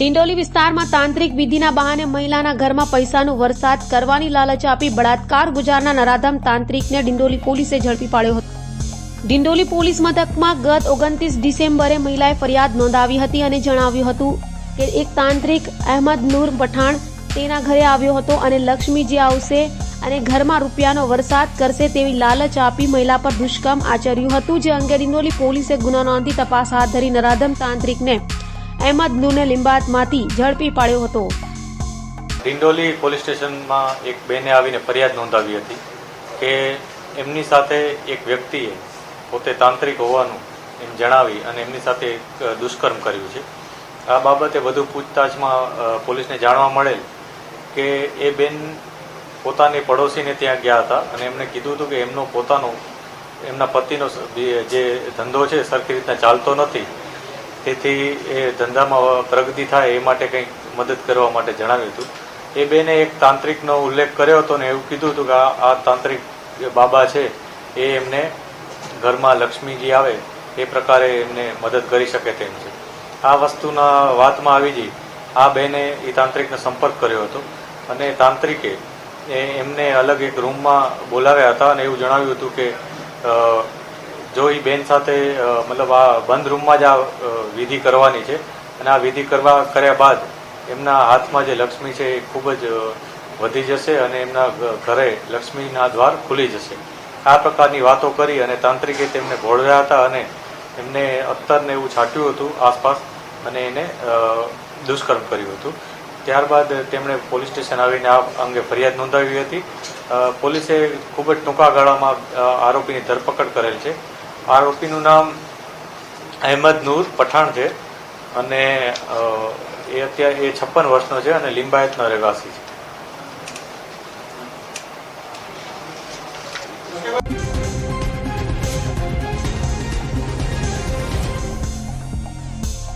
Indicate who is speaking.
Speaker 1: ડિંડોલી વિસ્તારમાં તાંત્રિક વિધિના બહાને મહિલાના ઘરમાં પૈસાનો વરસાદ કરવાની લાલચ આપી બળાત્કાર ગુજારના નરાધમ તાંત્રિકને ડિંડોલી પોલીસે ઝડપી પાડ્યો હતો. ડિંડોલી પોલીસ મથકમાં ગત ઓગણત્રીસ ડિસેમ્બરે મહિલાએ ફરિયાદ નોંધાવી હતી અને જણાવ્યું હતું કે એક તાંત્રિક અહેમદ નૂર પઠાણ તેના ઘરે આવ્યો હતો અને લક્ષ્મીજી આવશે અને ઘરમાં રૂપિયાનો વરસાદ કરશે તેવી લાલચ આપી મહિલા પર દુષ્કર્મ આચર્યું હતું, જે અંગે ડિંડોલી પોલીસે ગુનો નોંધી તપાસ હાથ ધરી નરાધમ તાંત્રિકને અહેમદ નૂરને લિંબાયતમાંથી ઝડપી પાડ્યો હતો.
Speaker 2: ડિંડોલી પોલીસ સ્ટેશનમાં એક બેને આવીને ફરિયાદ નોંધાવી હતી કે એમની સાથે એક વ્યક્તિએ પોતે તાંત્રિક હોવાનું એમ જણાવી અને એમની સાથે એક દુષ્કર્મ કર્યું છે. આ બાબતે વધુ પૂછતાછમાં પોલીસને જાણવા મળેલ કે એ બેન પોતાની પડોશીને ત્યાં ગયા હતા અને એમણે કીધું હતું કે એમનો પોતાનો, એમના પતિનો જે ધંધો છે સરખી રીતના ચાલતો નથી. તેથી એ ધંધામાં પ્રગતિ થાય એ માટે કંઈક મદદ કરવા માટે જણાવ્યું હતું. એ બેને એક તાંત્રિકનો ઉલ્લેખ કર્યો હતો ને એવું કીધું હતું કે આ તાંત્રિક બાબા છે, એ એમને ઘરમાં લક્ષ્મીજી આવે, એ પ્રકારે એમને મદદ કરી શકે તેમ છે. આ વસ્તુના વાતમાં આવી જઈ, આ બેને એ તાંત્રિકનો સંપર્ક કર્યો હતો અને તાંત્રિકે એમને અલગ એક રૂમમાં બોલાવ્યા હતા અને એવું જણાવ્યું હતું કે જો એ બેન સાથે મતલબ આ બંધ રૂમમાં જ આ વિધિ કરવાની છે અને આ વિધિ કરવા કર્યા બાદ એમના હાથમાં જે લક્ષ્મી છે એ ખૂબ જ વધી જશે અને એમના ઘરે લક્ષ્મીના દ્વાર ખુલી જશે. આ પ્રકારની વાતો કરી અને તાંત્રિકે તેમને ભોળવ્યા હતા અને એમને અત્તરને એવું છાંટ્યું હતું આસપાસ અને એને દુષ્કર્મ કર્યું હતું. ત્યારબાદ તેમણે પોલીસ સ્ટેશન આવીને આ અંગે ફરિયાદ નોંધાવી હતી. પોલીસે ખૂબ જ ટૂંકા ગાળામાં આરોપીની ધરપકડ કરેલ છે. આરોપીનું નામ અહેમદ નૂર પઠાણ છે અને એ અત્યારે એ છપ્પન વર્ષનો છે અને લિંબાયતનો રહેવાસી છે.